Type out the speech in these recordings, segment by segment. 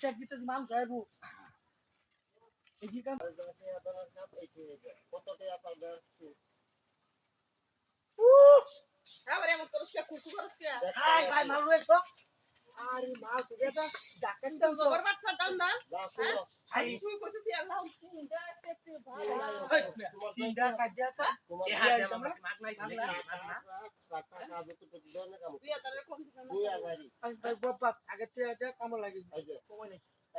Check দিতে মানুষ আইবো এই কি কাম? তে? কত রে তো তো। আরে এই এই দুই হাজারই আস্তে আস্তে আস্তে কত কত কত এই যে ইলারে আছে আইছো তিনটা দুই হাজারই দেন আরে মেরা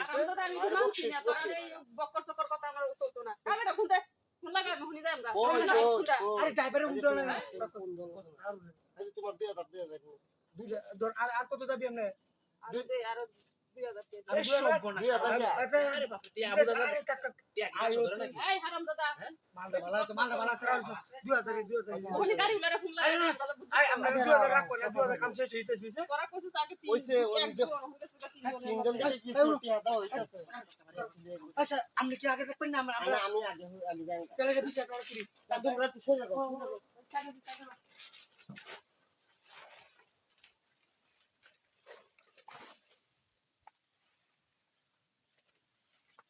কোন আরে কত দাবি আমরা আরে আচ্ছা আপনি কি আগে দেখবেন না আমরা আমি আগে আমি জানি চলে বিচার করা তোমরা তো সরে যাও খাই বাবা আমার সামনে দিয়ে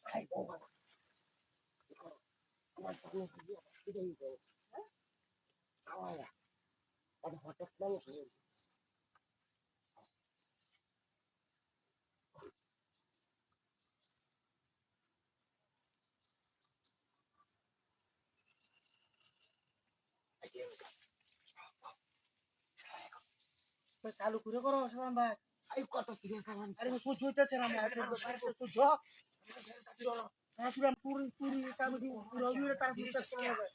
বিদায় হয়ে যায় খাওয়া আর হঠাৎ মানুষ হয়ে। চালু করে করো সালাম ভাই এই কত সিরিয়াস আমার আরে সহ্য হইতেছে না আমার সহ্য হ্যাঁ পুরি পুরি কামড়ি পুরো উড়ে করা হবে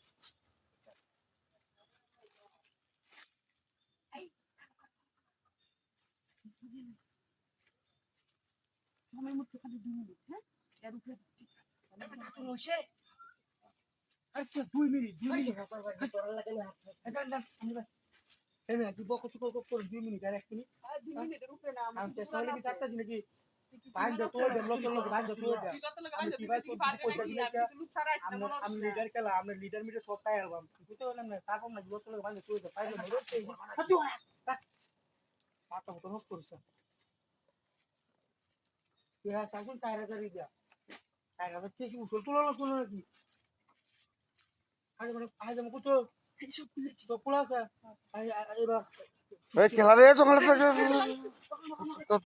সময় মতো খালি দুই মিনিট হ্যাঁ এর উপরে আচ্ছা দুই মিনিট দুই মিনিট লাগে না যান যান আমি বাস এই মিনিট দুই বকত কত করে দুই মিনিট আর এক মিনিট। আমি চেষ্টা করি কি চাকতাছি নাকি বাইন দে তোর দে লোক লোক। বাইন দে তোর দে আমরা আমি লিডার খেলা আমরা লিডার মিটে সব তাই অ্যালবাম বুঝতে পারলাম না তারপর না লোক লোক বাইন দে তোর দে না রোজ এই পাতা মতো নষ্ট করিস তুই হ্যাঁ সাইকেল চার হাজারই দিয়া। চার হাজার থেকে উসল তুলো না তুলো নাকি? আজ মানে আজ আমি কত? এবার খেলা রে